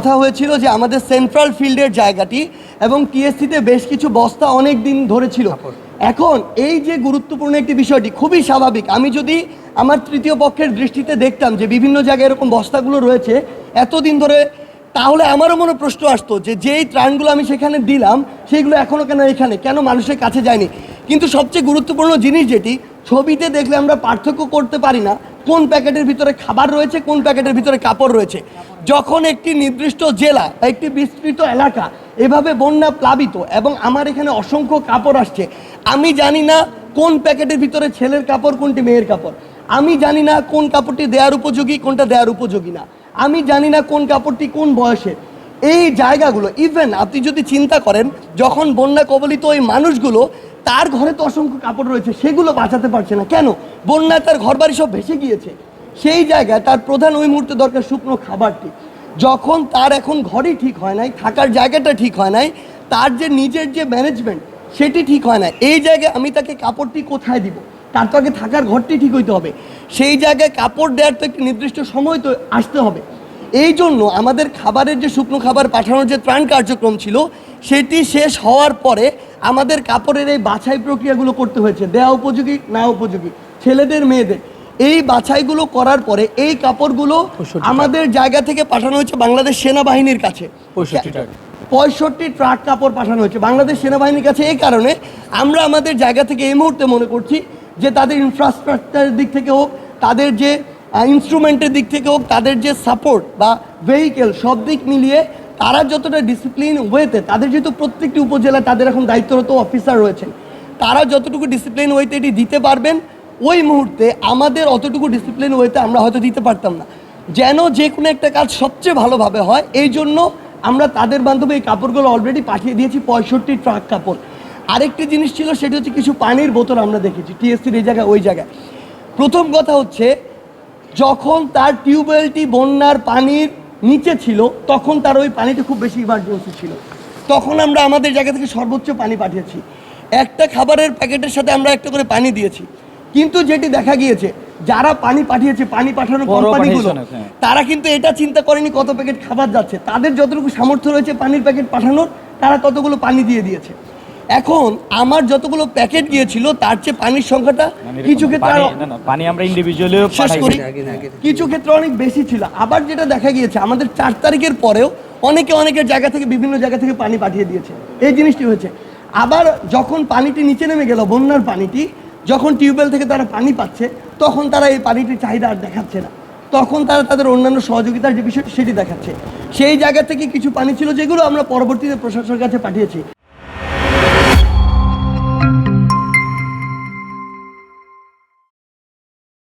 কথা হয়েছিল যে আমাদের সেন্ট্রাল ফিল্ডের জায়গাটি এবং টিএসসিতে বেশ কিছু বস্তা অনেক দিন ধরে ছিল। এখন এই যে গুরুত্বপূর্ণ একটি বিষয়টি খুবই স্বাভাবিক। আমি যদি আমার তৃতীয় পক্ষের দৃষ্টিতে দেখতাম যে বিভিন্ন জায়গায় এরকম বস্তাগুলো রয়েছে এতদিন ধরে তাহলে আমারও মনে প্রশ্ন আসতো যে যেই ত্রাণগুলো আমি সেখানে দিলাম সেইগুলো এখনও কেন এখানে? কেন মানুষের কাছে যায়নি? কিন্তু সবচেয়ে গুরুত্বপূর্ণ জিনিস যেটি ছবিতে দেখলে আমরা পার্থক্য করতে পারি না। কোন প্যাকেটের ভিতরে খাবার রয়েছে, কোন প্যাকেটের ভিতরে কাপড় রয়েছে। যখন একটি নির্দিষ্ট জেলা, একটি বিস্তৃত এলাকা এভাবে বন্যা প্লাবিত এবং আমার এখানে অসংখ্য কাপড় আসছে, আমি জানি না কোন প্যাকেটের ভিতরে ছেলের কাপড়, কোনটি মেয়ের কাপড়। আমি জানি না কোন কাপড়টি দেওয়ার উপযোগী, কোনটা দেওয়ার উপযোগী না। আমি জানি না কোন কাপড়টি কোন বয়সের। এই জায়গাগুলো ইভেন আপনি যদি চিন্তা করেন, যখন বন্যা কবলিত ওই মানুষগুলো তার ঘরে তো অসংখ্য কাপড় রয়েছে, সেগুলো বাঁচাতে পারছে না। কেন? বন্যায় তার ঘরবাড়ি সব ভেসে গিয়েছে। সেই জায়গায় তার প্রধান ওই মুহূর্তে দরকার শুকনো খাবারটি। যখন তার এখন ঘরই ঠিক হয় নাই, থাকার জায়গাটা ঠিক হয় নাই, তার যে নিজের যে ম্যানেজমেন্ট সেটি ঠিক হয় না এই জায়গায় আমি তাকে কাপড়টি কোথায় দিব? তার তো আগে থাকার ঘরটি ঠিক হইতে হবে। সেই জায়গায় কাপড় দেওয়ার তো একটি নির্দিষ্ট সময় তো আসতে হবে। এই জন্য আমাদের খাবারের যে শুকনো খাবার পাঠানোর যে ত্রাণ কার্যক্রম ছিল সেটি শেষ হওয়ার পরে আমাদের কাপড়ের এই বাছাই প্রক্রিয়াগুলো করতে হয়েছে। দেওয়া উপযোগী না উপযোগী ছেলেদের মেয়েদের। এই বাছাইগুলো করার পরে এই কাপড়গুলো আমাদের জায়গা থেকে পাঠানো হয়েছে বাংলাদেশ সেনাবাহিনীর কাছে। পঁয়ষট্টি ট্রাক কাপড় পাঠানো হয়েছে বাংলাদেশ সেনাবাহিনীর কাছে। এই কারণে আমরা আমাদের জায়গা থেকে এই মুহূর্তে মনে করছি যে তাদের ইনফ্রাস্ট্রাকচারের দিক থেকে হোক তাদের যে ইনস্ট্রুমেন্টের দিক থেকে হোক, তাদের যে সাপোর্ট বা ভেহিকেল সব দিক মিলিয়ে তারা যতটা ডিসিপ্লিন ওয়েতে তাদের যেহেতু প্রত্যেকটি উপজেলায় তাদের এখন দায়িত্বরত অফিসার রয়েছেন, তারা যতটুকু ডিসিপ্লিন ওয়েতে এটি দিতে পারবেন, ওই মুহূর্তে আমাদের অতটুকু ডিসিপ্লিন ওয়েতে আমরা হয়তো দিতে পারতাম না। যেন যে কোনো একটা কাজ সবচেয়ে ভালোভাবে হয়, এই জন্য আমরা তাদের বান্ধবে এই কাপড়গুলো অলরেডি পাঠিয়ে দিয়েছি, পঁয়ষট্টি ট্রাক কাপড়। আরেকটি জিনিস ছিল, সেটি হচ্ছে কিছু পানির বোতল আমরা দেখেছি টিএসসির এই জায়গায়, ওই জায়গায়। প্রথম কথা হচ্ছে যখন তার টিউবওয়েলটি বন্যার পানির নিচে ছিল তখন তার ওই পানিটি খুব বেশি ইমার্জেন্সি ছিল। তখন আমরা আমাদের জায়গা থেকে সর্বোচ্চ পানি পাঠিয়েছি। একটা খাবারের প্যাকেটের সাথে আমরা একটা করে পানি দিয়েছি। কিন্তু যেটি দেখা গিয়েছে যারা পানি পাঠিয়েছে পানি পাঠানোর কোম্পানিগুলো হ্যাঁ। তারা কিন্তু এটা চিন্তা করেনি কত প্যাকেট খাবার যাচ্ছে। তাদের যতটুকু সামর্থ্য রয়েছে পানির প্যাকেট পাঠানোর তারা ততগুলো পানি দিয়ে দিয়েছে। এখন আমার যতগুলো প্যাকেট গিয়েছিল তার চেয়ে পানির সংখ্যাটা মানে কিছু ক্ষেত্রে পানি- আমরা ইন্ডিভিজুয়ালিও শেষ করি। কিছু ক্ষেত্রে অনেক বেশি ছিল। আবার যেটা দেখা গিয়েছে আমাদের চার তারিখের পরেও অনেকে অনেকের জায়গা থেকে বিভিন্ন জায়গা থেকে পানি পাঠিয়ে দিয়েছে। এই জিনিসটি হয়েছে। আবার যখন পানিটি নিচে নেমে গেল বন্যার পানিটি যখন টিউবওয়েল থেকে তারা পানি পাচ্ছে তখন তারা এই পানিটির চাহিদা আর দেখাচ্ছে না। তখন তারা তাদের অন্যান্য সহযোগিতার যে বিষয়টি সেটি দেখাচ্ছে। সেই জায়গা থেকে কিছু পানি ছিল যেগুলো আমরা পরবর্তীতে প্রশাসনের কাছে পাঠিয়েছি।